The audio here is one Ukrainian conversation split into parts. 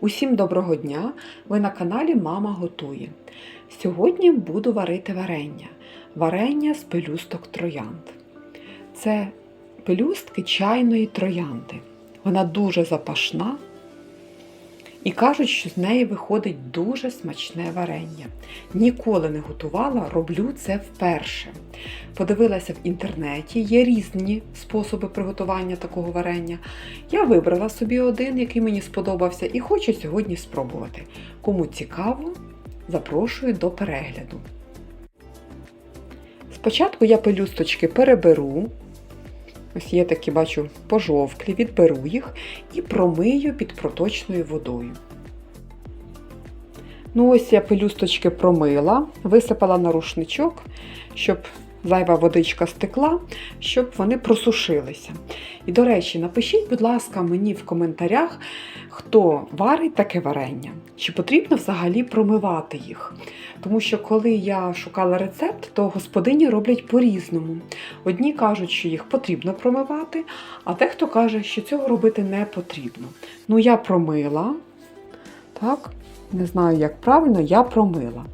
Усім доброго дня! Ви на каналі Мама готує. Сьогодні буду варити варення. Варення з пелюсток троянд. Це пелюстки чайної троянди. Вона дуже запашна. І кажуть, що з неї виходить дуже смачне варення. Ніколи не готувала, роблю це вперше. Подивилася в інтернеті, є різні способи приготування такого варення. Я вибрала собі один, який мені сподобався, і хочу сьогодні спробувати. Кому цікаво, запрошую до перегляду. Спочатку я пелюсточки переберу. Ось є такі, бачу, пожовклі, відберу їх і промию під проточною водою. Ну, ось я пелюсточки промила, висипала на рушничок, щоб зайва водичка стекла, щоб вони просушилися. І, до речі, напишіть, будь ласка, мені в коментарях, хто варить таке варення, чи потрібно взагалі промивати їх. Тому що коли я шукала рецепт, то господині роблять по-різному. Одні кажуть, що їх потрібно промивати, а дехто каже, що цього робити не потрібно. Ну, я промила. Так, не знаю, як правильно, я промила.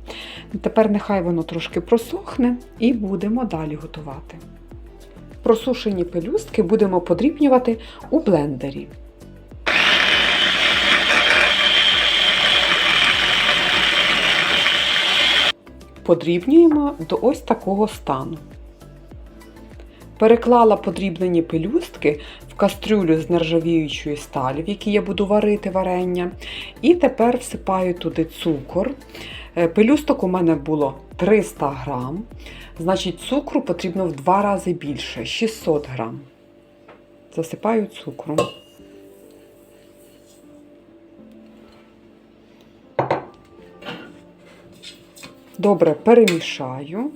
Тепер нехай воно трошки просохне і будемо далі готувати. Просушені пелюстки будемо подрібнювати у блендері. Подрібнюємо до ось такого стану. Переклала подрібнені пелюстки в кастрюлю з нержавіючої сталі, в якій я буду варити варення. І тепер всипаю туди цукор. Е, Пелюсток у мене було 300 грам, значить цукру потрібно в два рази більше 600 грам. Засипаю цукром. Добре перемішаю.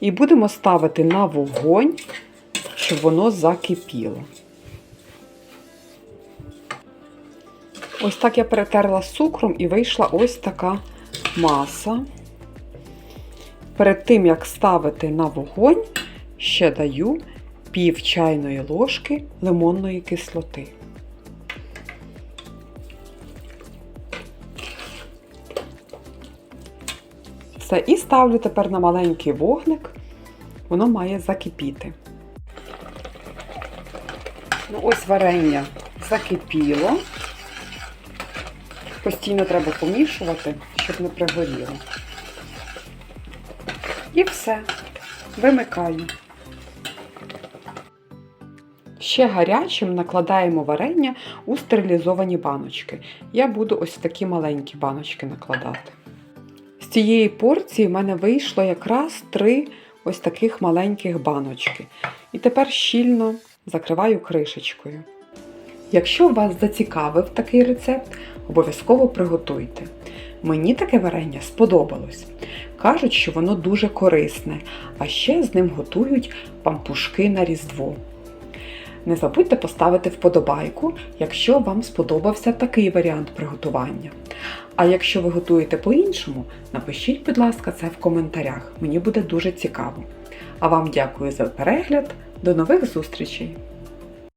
І будемо ставити на вогонь, щоб воно закипіло. Ось так я перетерла з цукром і вийшла ось така маса. Перед тим, як ставити на вогонь, ще даю пів чайної ложки лимонної кислоти. Все, і ставлю тепер на маленький вогник, воно має закипіти. Ну, ось варення закипіло. Постійно треба помішувати, щоб не пригоріло. І все. Вимикаю. Ще гарячим накладаємо варення у стерилізовані баночки. Я буду ось такі маленькі баночки накладати. З цієї порції в мене вийшло якраз три ось таких маленьких баночки. І тепер щільно закриваю кришечкою. Якщо вас зацікавив такий рецепт, обов'язково приготуйте. Мені таке варення сподобалось. Кажуть, що воно дуже корисне, а ще з ним готують пампушки на Різдво. Не забудьте поставити вподобайку, якщо вам сподобався такий варіант приготування. А якщо ви готуєте по-іншому, напишіть, будь ласка, це в коментарях. Мені буде дуже цікаво. А вам дякую за перегляд. До нових зустрічей!